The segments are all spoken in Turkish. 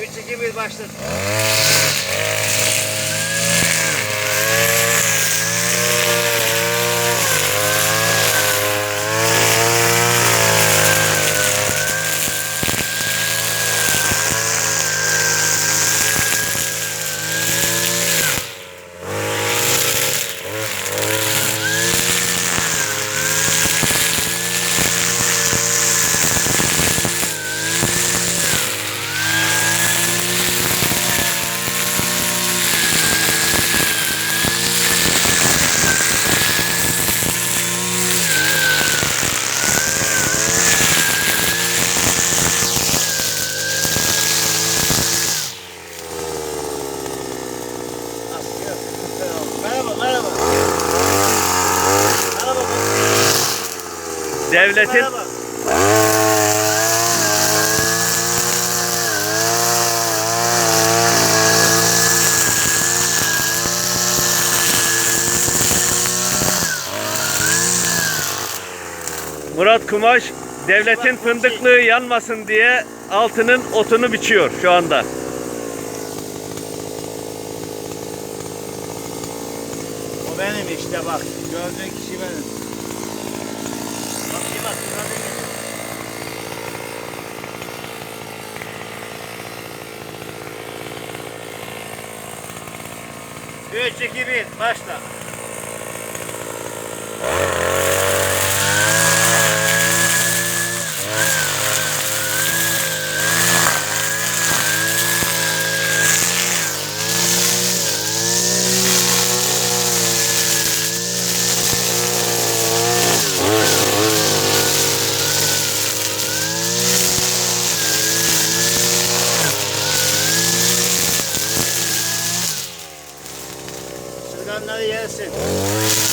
3 2 1 başladı. Merhaba merhaba. Merhaba. Devletin Merhaba. Murat Kumaş devletin fındıklığı yanmasın diye altının otunu biçiyor şu anda. Benim işte bak. Gördüğün kişi benim. Bak bir bak. Üç, iki, bir, başla. nadie hace.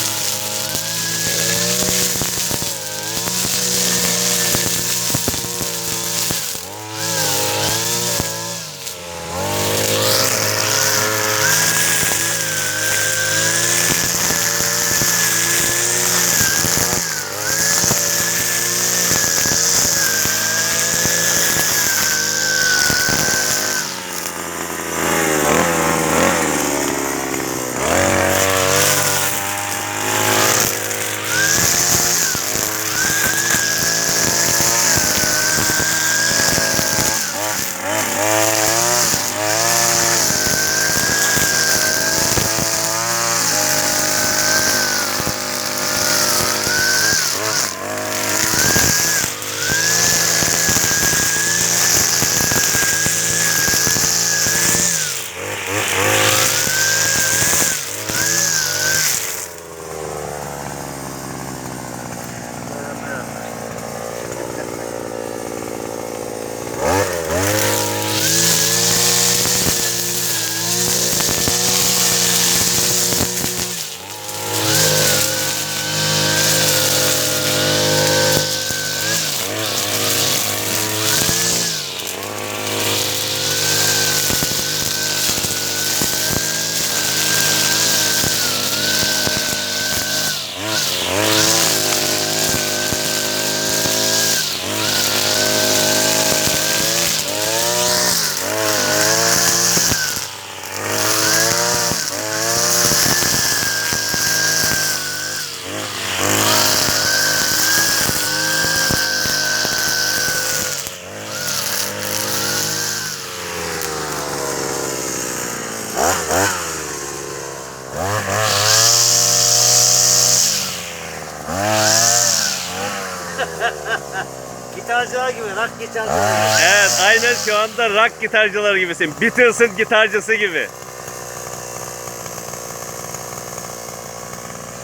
Gitarcılar gibi, rock gitarcılar gibi. Evet aynen şu anda rock gitarcıları gibisin. Beatles'ın gitarcısı gibi.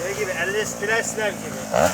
Şey gibi, Elvis Presley gibi.